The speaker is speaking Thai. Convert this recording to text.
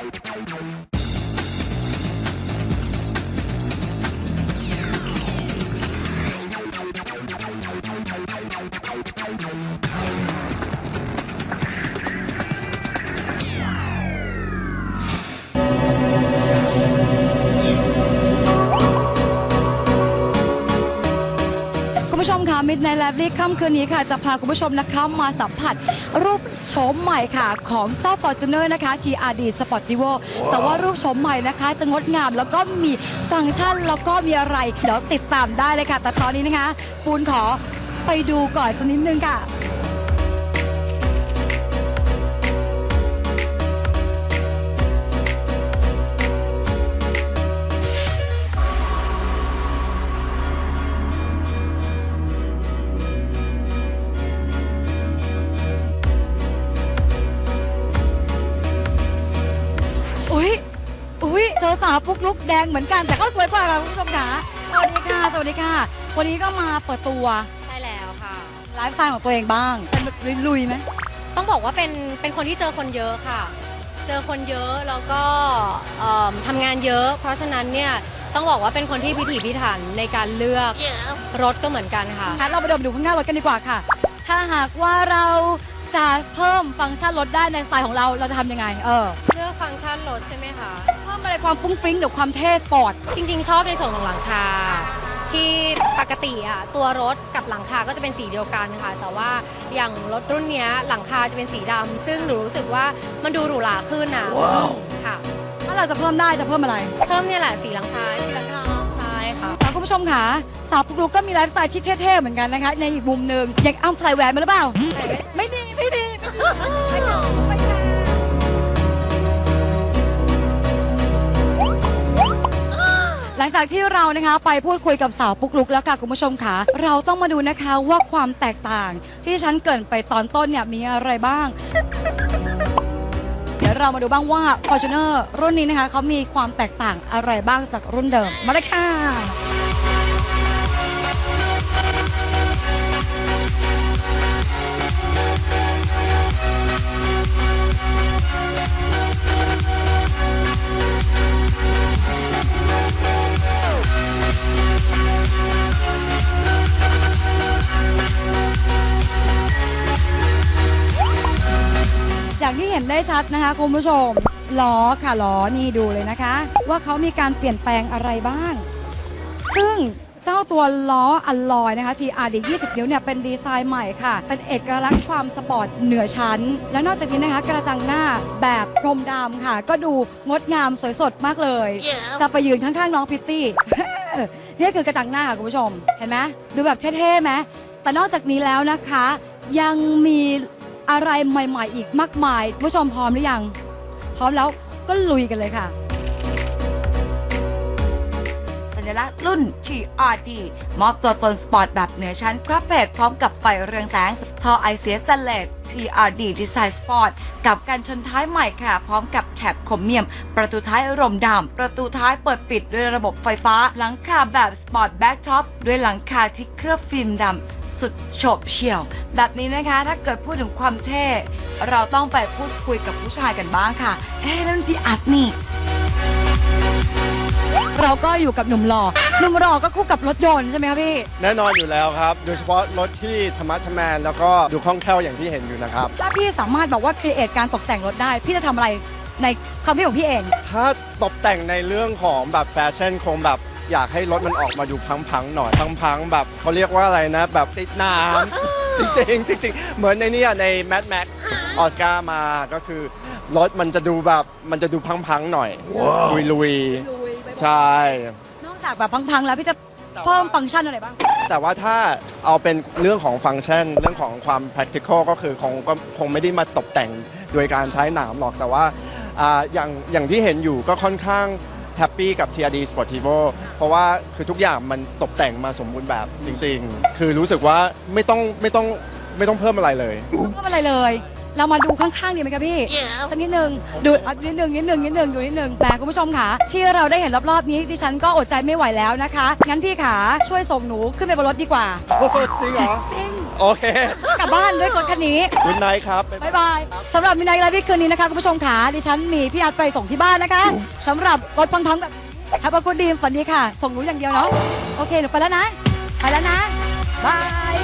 Thank you. คุณผู้ชมค่ะ Midnight Library ค่ำคืนนี้ค่ะ จะพาคุณผู้ชมนะคะมาสัมผัสรูปโฉมใหม่ค่ะ ของเจ้า Fortuner นะคะ TRD Sportivo แต่ว่ารูปโฉมใหม่นะคะ จะงดงามแล้วก็มีฟังก์ชันแล้วก็มีอะไร เดี๋ยวติดตามได้เลยค่ะ แต่ตอนนี้นะคะ ปูนขอไปดูก่อนสักนิดนึงค่ะ อุ้ยเจอสาวปุ๊กลุกแดงเหมือนกันแต่ก็สวยกว่าค่ะคุณผู้ชมค่ะสวัสดีค่ะ สวัสดีค่ะ วันนี้ก็มาเปิดตัวใช่แล้วค่ะ ไลฟ์สไตล์ของตัวเองบ้างเป็นแบบลุยๆไหมต้องบอกว่าเป็นเป็นคนที่เจอคนเยอะค่ะ เจอคนเยอะแล้วก็เอิ่มทำงานเยอะ เพราะฉะนั้นเนี่ยต้องบอกว่าเป็นคนที่พิถีพิถันในการเลือกรถก็เหมือนกันค่ะ งั้นเราไปเดินดูข้างหน้ารถกันดีกว่าค่ะ ถ้าหากว่าเรา จะเพิ่มฟังก์ชันรถได้ในสไตล์ของเรา เราจะทำยังไง เออ เลือกฟังก์ชันรถใช่ไหมคะ เพิ่มอะไรความฟุ้งฟริ้งหรือความเท่สปอร์ต จริง ๆ ชอบในส่วนของหลังคา ที่ปกติอะตัวรถกับหลังคาก็จะเป็นสีเดียวกันค่ะ แต่ว่าอย่างรถรุ่นเนี้ยหลังคาจะเป็นสีดำซึ่งหนูรู้สึกว่ามันดูหรูหราขึ้นอะค่ะ ถ้าเราจะเพิ่มได้จะเพิ่มอะไร เพิ่มเนี่ยแหละสีหลังคาสีหลังคาใช่ค่ะ แล้วคุณผู้ชมค่ะสาวปุ๊กลุกก็มีไลฟ์สไตล์ที่เท่ๆเหมือนกันนะคะ ในอีกมุมหนึ่งอยากอ้ำใส่แหวนมาหรือเปล่า ใส่ไว้ไม่มีไม่มีไม่มี หลังจากที่เรานะคะไปพูดคุยกับสาวปุ๊กลุกแล้วค่ะคุณผู้ชมค่ะเราต้องมาดูนะคะว่าความแตกต่าง ที่ฉันเกรินไปตอนต้นเนี่ยมีอะไรบ้าง เดี๋ยวเรามาดูบ้างว่า Fortuner รุ่นนี้นะคะเขามีความแตกต่างอะไรบ้างจากรุ่นเดิมมาเลยค่ะ อย่างที่เห็นได้ชัดนะคะคุณผู้ชมล้อค่ะล้อนี่ดูเลยนะคะ ว่าเขามีการเปลี่ยนแปลงอะไรบ้าง ซึ่งเจ้าตัวล้ออัลลอยนะคะ TRD 20 นิ้วเนี่ยเป็นดีไซน์ใหม่ค่ะ เป็นเอกลักษณ์ความสปอร์ตเหนือชั้น และนอกจากนี้นะคะ กระจังหน้าแบบพรมดำค่ะ ก็ดูงดงามสวยสดมากเลยจะไปยืนข้างๆน้องพิตตี้ นี่คือกระจังหน้าค่ะคุณผู้ชม เห็นไหมดูแบบเท่ๆไหมแต่นอกจากนี้แล้วนะคะ ยังมี อะไรใหม่ ๆ อีกมากมายคุณผู้ชมพร้อมหรือยัง พร้อมแล้วก็ลุยกันเลยค่ะ สัญลักษณ์รุ่น TRD มอบตัวตนสปอร์ตแบบเหนือชั้นกราเพจพร้อมกับไฟเรืองแสงท่อไอเสียสเลต TRD Design Sport กับการชนท้ายใหม่ค่ะ พร้อมกับแคปคมเมียม ประตูท้ายรมดำประตูท้ายเปิดปิดด้วยระบบไฟฟ้า หลังคาแบบสปอร์ตแบ็กท็อปด้วยหลังคาที่เคลือบฟิล์มดำ สุดโฉบเฉี่ยว แบบนี้นะคะ ถ้าเกิดพูดถึงความเท่ เราต้องไปพูดคุยกับผู้ชายกันบ้างค่ะ เอ๊ะนั่นพี่อัดนี่ เราก็อยู่กับหนุ่มหล่อหนุ่มหล่อก็คู่กับรถยนต์ใช่ไหมคะพี่ แน่นอนอยู่แล้วครับ โดยเฉพาะรถที่ธรรมะทแมนแล้วก็ดูคล่องแคล่วอย่างที่เห็นอยู่นะครับ ถ้าพี่สามารถบอกว่าครีเอทการตกแต่งรถได้ พี่จะทำอะไรในความคิดของพี่เอง ถ้าตกแต่งในเรื่องของแบบแฟชั่นคงแบบ อยากให้รถมันออกมาดูพังๆหน่อยพังๆแบบเขาเรียกว่าอะไรนะ แบบติดน้ำจริงๆจริงๆเหมือนในเนี้ใน Mad Max ออสการ์มาก็คือรถมันจะดูแบบมันจะดูพังๆหน่อยลุยๆใช่ นอกจากแบบพังๆแล้วพี่จะเพิ่มฟังก์ชันอะไรบ้าง แต่ว่าถ้าเอาเป็นเรื่องของฟังก์ชัน เรื่องของความ practical ก็คือคงก็คงไม่ได้มาตกแต่งโดยการใช้หนามหรอกแต่ว่าอ่าอย่างอย่างที่เห็นอยู่ก็ค่อนข้าง แฮปปี้กับ TRD Sportivo เพราะว่าคือทุกอย่างมันตกแต่งมาสมบูรณ์แบบจริง ๆ คือรู้สึกว่าไม่ต้องไม่ต้องไม่ต้องเพิ่มอะไรเลยเพิ่มอะไรเลย เรามาดูข้างๆดีไหมคะพี่ สักนิดนึงดูอะนิดนึงนิดนึงนิดนึงดูนิดนึงแต่คุณผู้ชมค่ะ ที่เราได้เห็นรอบๆนี้ดิฉันก็อดใจไม่ไหวแล้วนะคะ งั้นพี่ขาช่วยส่งหนูขึ้นไปบนรถดีกว่า จริงเหรอ จริง โอเคกลับบ้านด้วยรถคันนี้ คุณนายครับบ๊ายบายสำหรับมินายไลฟ์วิคืนนี้นะคะคุณผู้ชมขาดิฉันมีพี่อาร์ตไปส่งที่บ้านนะคะสำหรับรถพังๆแบบฮับกุดีมฝันดีค่ะ ส่งหนูอย่างเดียวเนาะโอเคหนูไปแล้วนะ ไปแล้วนะบาย